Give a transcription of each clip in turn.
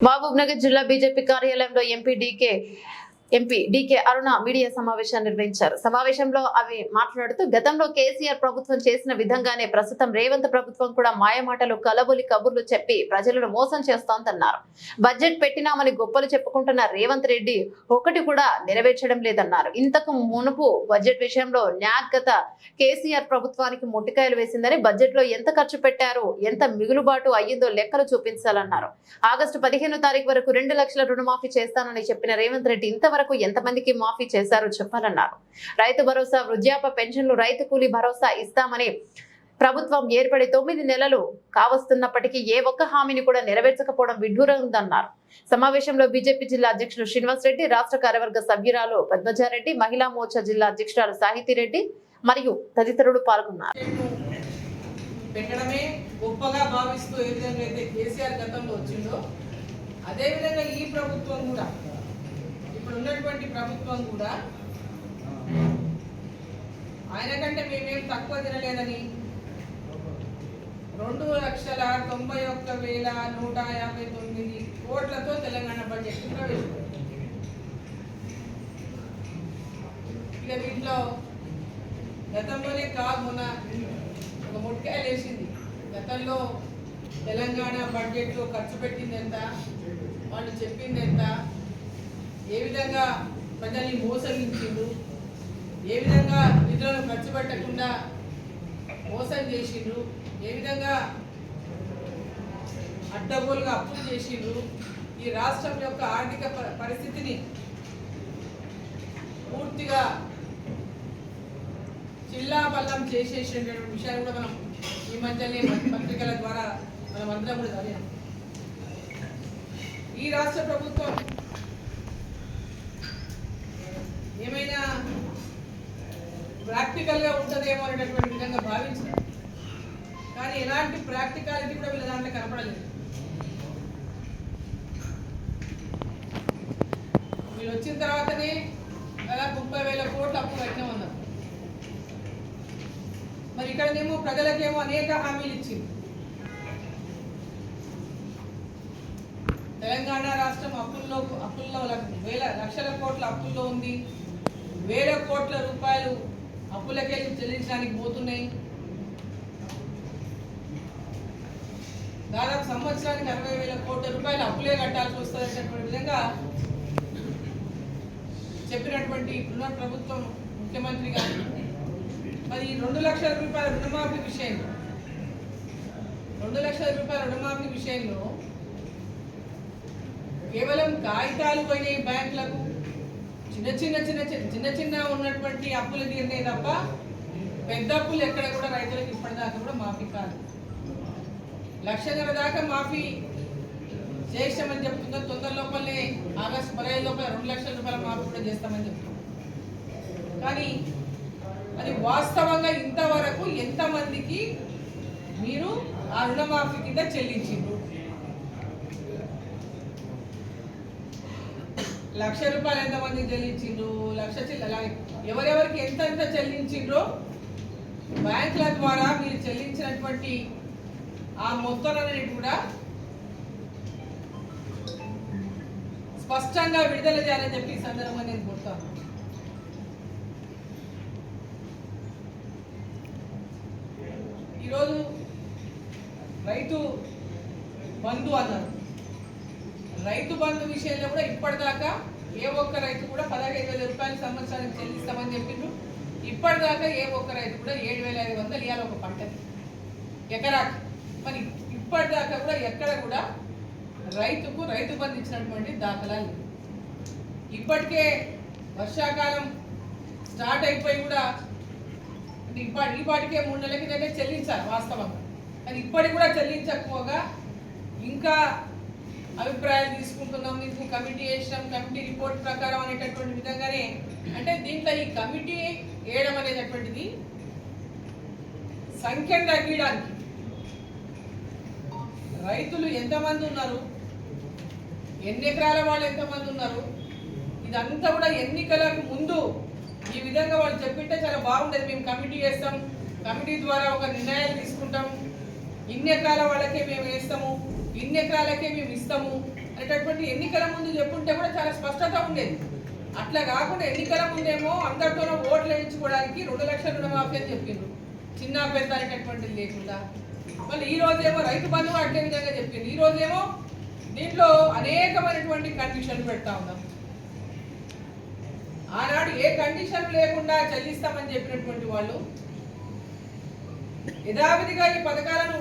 మహబూబ్ నగర్ జిల్లా బీజేపీ కార్యాలయంలో MP DK MP DK Aruna media సమావేశాన్ని నిర్వహించారు. సమావేశంలో అవి మాట్లాడుతూ గతంలో కేసీఆర్ ప్రభుత్వం చేసిన విధంగానే ప్రస్తుతం రేవంత్ ప్రభుత్వం కూడా మాయమాటలు కలబులి కబుర్లు చెప్పి ప్రజలను మోసం చేస్తోందన్నారు. బడ్జెట్ పెట్టినామని గొప్పలు చెప్పుకుంటున్న రేవంత్ రెడ్డి ఒకటి కూడా నెరవేర్చడం లేదన్నారు. ఇంతకు మునుపు బడ్జెట్ విషయంలో న్యాక్ గత కేసీఆర్ ప్రభుత్వానికి ముట్టికాయలు వేసిందని బడ్జెట్లో ఎంత ఖర్చు పెట్టారు ఎంత మిగులుబాటు అయ్యిందో లెక్కలు చూపించాలన్నారు. ఆగస్టు పదిహేను తారీఖు వరకు రెండు లక్షల రుణమాఫీ చేస్తానని చెప్పిన రేవంత్ రెడ్డి ఇంతవరకు ఎంతమందికి మాఫీ చేశారో చెప్పాలన్నారు. రైతు భరోసా వృద్ధాప్య పెన్షన్లు రైతు కూలీ భరోసా ఇస్తామని ప్రభుత్వం ఏర్పడి తొమ్మిది నెలలు కావస్తున్నప్పటికీ ఏ ఒక్క హామీని కూడా నెరవేర్చకపోవడం విడ్డూరందన్నారు. సమావేశంలో బీజేపీ జిల్లా అధ్యక్షులు శ్రీనివాస్ రెడ్డి రాష్ట్ర కార్యవర్గ సభ్యురాలు పద్మజారెడ్డి మహిళా మోర్చా జిల్లా అధ్యక్షురాలు సాహితీరెడ్డి మరియు తదితరులు పాల్గొన్నారు. పెట్టడమే గొప్పగా భావిస్తూ ఏ విధంగా అయితే కేసీఆర్ గతంలో వచ్చిందో అదేవిధంగా ఈ ప్రభుత్వం కూడా ఇప్పుడు ఉన్నటువంటి ప్రభుత్వం కూడా ఆయన కంటే మేమేం తక్కువ తినలేదని రెండు లక్షల తొంభై ఒక్క వేల నూట యాభై తొమ్మిది కోట్లతో తెలంగాణ బడ్జెట్ ప్రవేశపెట్టింది ఇక దీంట్లో గతంలోనే కాదు మొన్న ఒక ముట్కాయ లేచింది. గతంలో తెలంగాణ బడ్జెట్లో ఖర్చు పెట్టింది ఎంత? వాళ్ళు చెప్పింది ఎంత? ఏ విధంగా ప్రజల్ని మోసగించిండు ఏ విధంగా నిధులను ఖర్చు పెట్టకుండా మోసం చేసిండ్రు? ఏ విధంగా అడ్డగోలుగా అప్పులు చేసిండ్రు? ఈ రాష్ట్రం యొక్క ఆర్థిక ప- పరిస్థితిని పూర్తిగా చిల్లా బల్లం చేసేసినటువంటి విషయాన్ని కూడా మనం ఈ మధ్యనే పత్రికల ద్వారా మనం అందరం కూడా చదివాం. ఈ రాష్ట్ర ప్రభుత్వం ప్రాక్టికల్గా అనేటటువంటి విధంగా భావించారు కానీ ఎలాంటి ప్రాక్టికాలిటీ కూడా వీళ్ళ దాంట్లో కనపడలేదు. వీళ్ళు వచ్చిన తర్వాతనే దాదాపు ముప్పై వేల కోట్ల అప్పు కట్టినామన్నారు. మరి ఇక్కడనేమో ప్రజలకేమో అనేక హామీలు ఇచ్చింది. తెలంగాణ రాష్ట్రం అప్పుల్లో అప్పుల్లో వేల లక్షల కోట్ల అప్పుల్లో ఉంది. వేల కోట్ల రూపాయలు అప్పులకే చెల్లించడానికి పోతున్నాయి. దాదాపు సంవత్సరానికి అరవై వేల కోట్ల రూపాయలు అప్పులే కట్టాల్సి వస్తుందనేటువంటి విధంగా చెప్పినటువంటి ఇప్పుడున్న ప్రభుత్వం ముఖ్యమంత్రి గారు. మరి ఈ రెండు లక్షల రూపాయల రుణమాఫీ విషయంలో రెండు లక్షల రూపాయల రుణమాఫీ విషయంలో కేవలం కాగితాలు పోయినాయి బ్యాంకులకు. చిన్న చిన్న చిన్న చిన్న చిన్న ఉన్నటువంటి అప్పులు తీరినాయి తప్ప పెద్ద అప్పులు ఎక్కడ కూడా రైతులకు ఇప్పటిదాకా కూడా మాఫీ కాదు. లక్షన్నర దాకా మాఫీ చేస్తామని చెప్తుందో తొందర లోపలనే ఆగస్టు పదహైదు లోపల రెండు లక్షల రూపాయల మాఫీ కూడా చేస్తామని చెప్తుంది కానీ అది వాస్తవంగా ఇంతవరకు ఎంతమందికి మీరు ఆ రుణమాఫీ కింద చెల్లించిండ్రు? లక్ష రూపాయలు ఎంతమందికి చెల్లించిండ్రు? లక్ష ఎవరెవరికి ఎంత ఎంత చెల్లించిండ్రో? బ్యాంకుల ద్వారా మీరు చెల్లించినటువంటి ఆ మొత్తం అనేది కూడా స్పష్టంగా విడుదల చేయాలని చెప్పి ఈ సందర్భంగా నేను కోరుతాను. ఈరోజు రైతు బంధు అన్నారు. రైతు బంధు విషయంలో కూడా ఇప్పటిదాకా ఏ ఒక్క రైతు కూడా పదహైదు వేల రూపాయలు సంవత్సరానికి చెల్లిస్తామని చెప్పిండ్రు. ఇప్పటిదాకా ఏ ఒక్క రైతు కూడా ఏడు వేల ఐదు వందలు ఇవ్వాలి ఒక పంటకి ఎకరాకి. మరి ఇప్పటిదాకా కూడా ఎక్కడ కూడా రైతుకు రైతు బంధు ఇచ్చినటువంటి దాఖలాలు ఇప్పటికే వర్షాకాలం స్టార్ట్ అయిపోయి కూడా ఇప్పటి ఇప్పటికే మూడు నెలల కిందటే చెల్లించాలి వాస్తవంగా. కానీ ఇప్పటికి కూడా చెల్లించకపోగా ఇంకా అభిప్రాయాలు తీసుకుంటున్నాం దీనికి కమిటీ వేసినాం కమిటీ రిపోర్ట్ ప్రకారం అనేటటువంటి విధంగానే అంటే దీంట్లో ఈ కమిటీ వేయడం అనేటటువంటిది సంఖ్యను తగ్గించడానికి రైతులు ఎంతమంది ఉన్నారు? ఎన్ని ఎకరాల వాళ్ళు ఎంతమంది ఉన్నారు? ఇదంతా కూడా ఎన్నికలకు ముందు ఈ విధంగా వాళ్ళు చెప్పింటే చాలా బాగుండేది. మేము కమిటీ వేస్తాం కమిటీ ద్వారా ఒక నిర్ణయాలు తీసుకుంటాం. ఇన్ని ఎకరాల వాళ్ళకే మేము వేస్తాము. ఇన్ని ఎకరాలకే మేము ఇస్తాము అనేటటువంటి ఎన్నికల ముందు చెప్పుంటే కూడా చాలా స్పష్టత ఉండేది. అట్లా కాకుండా ఎన్నికల ముందేమో అందరితోనూ ఓట్లు వేయించుకోవడానికి రెండు లక్షల రుణమాఫీ అని చెప్పిండ్రు. చిన్న పెద్ద అనేటటువంటిది లేకుండా. మళ్ళీ ఈ రోజేమో రైతు బంధువు అట్లే విధంగా చెప్పింది ఈ రోజేమో దీంట్లో అనేకమైనటువంటి కండిషన్లు పెడతా ఉన్నాం. ఆనాడు ఏ కండిషన్ లేకుండా చెల్లిస్తామని చెప్పినటువంటి వాళ్ళు యథావిధిగా ఈ పథకాలను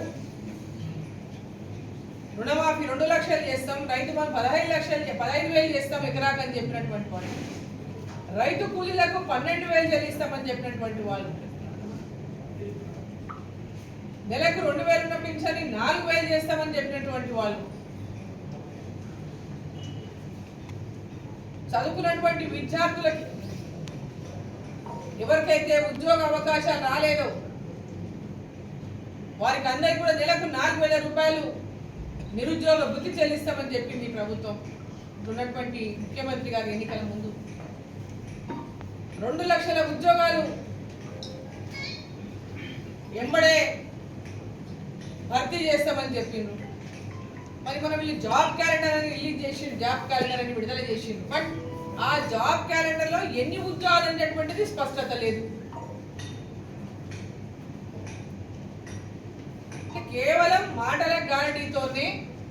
రుణమాఫీ రెండు లక్షలు చేస్తాం రైతు బంధు పదహైదు లక్షలు పదహైదు వేలు చేస్తాం ఎకరాకు అని చెప్పినటువంటి వాళ్ళు. రైతు కూలీలకు పన్నెండు వేలు చెల్లిస్తామని చెప్పినటువంటి వాళ్ళు. నెలకు రెండు వేలు ఉన్న పింఛని నాలుగు వేలు చేస్తామని చెప్పినటువంటి వాళ్ళు. చదువుకున్నటువంటి విద్యార్థులకి ఎవరికైతే ఉద్యోగ అవకాశాలు రాలేదో వారికి అందరికి కూడా నెలకు నాలుగు వేల రూపాయలు నిరుద్యోగ వృత్తి చెల్లిస్తామని చెప్పింది ప్రభుత్వం. ఉన్నటువంటి ముఖ్యమంత్రి గారి ఎన్నికల ముందు. రెండు లక్షల ఉద్యోగాలు ఎంబడే భర్తీ చేస్తామని చెప్పిండ్రు. మరి మనం వీళ్ళు జాబ్ క్యాలెండర్ అని రిలీజ్ చేసిండ్రు జాబ్ క్యాలెండర్ అని విడుదల చేసిండ్రు. బట్ ఆ జాబ్ క్యాలెండర్లో ఎన్ని ఉద్యోగాలు అనేటువంటిది స్పష్టత లేదు. కేవలం మాటల గ్యారంటీతోనే